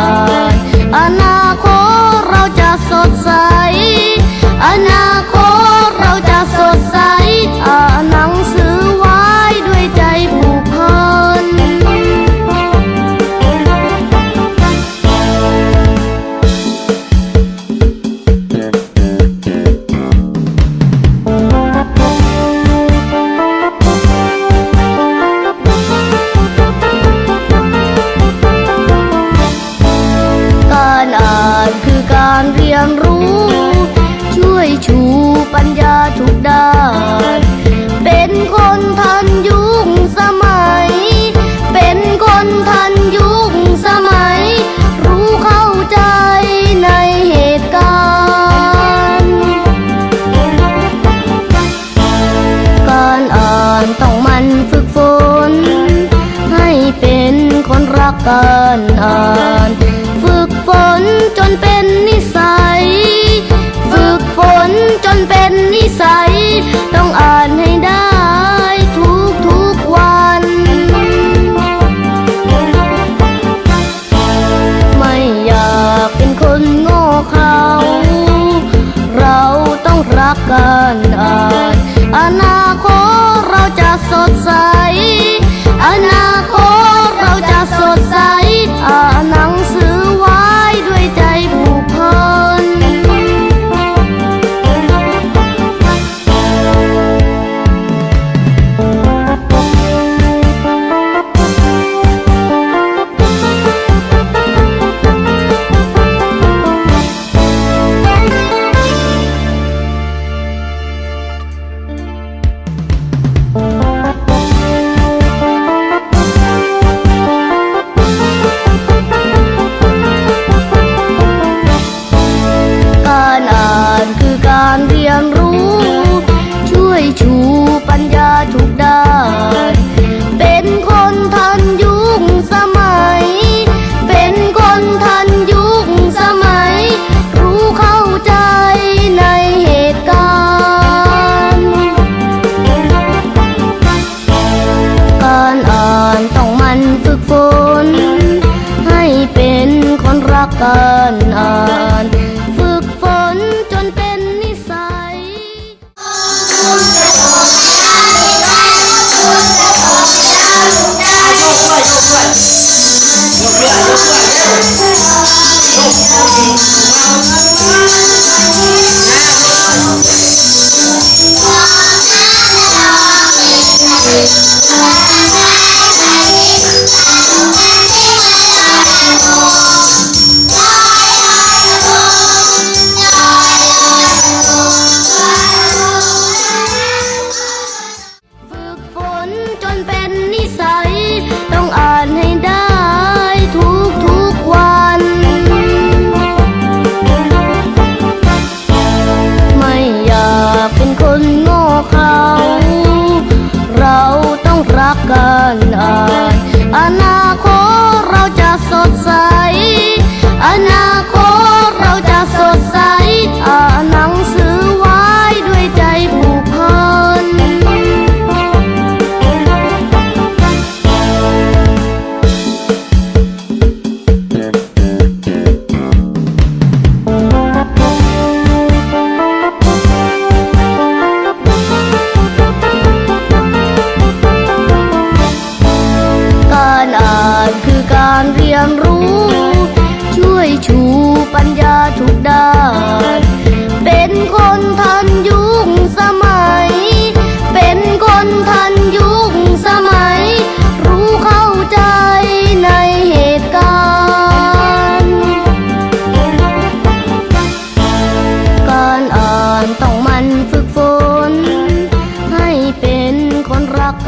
อ่อนอนาคตเราจะสดใส อนาคตเราจะสดใสอานั คือการเรียนรู้ ช่วยชูปัญญาทุกด้าน เป็นคนทันยุคสมัย เป็นคนทันยุคสมัย รู้เข้าใจในเหตุการณ์ การอ่านต้องมันฝึกฝน ให้เป็นคนรักการอ่าน นจนเป็นนิสัย ฝึกฝนจนเป็นนิสัย ต้องอ่านให้ได้ทุกทุกวัน ไม่อยากเป็นคนโง่เขาเราต้องรักกันอ่านอนาคตเราจะสดใส การอ่านฝึกฝนจนเป็นนิสัยฝึ น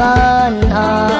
ฝึกฝน ให้เป็นคนรักการอ่าน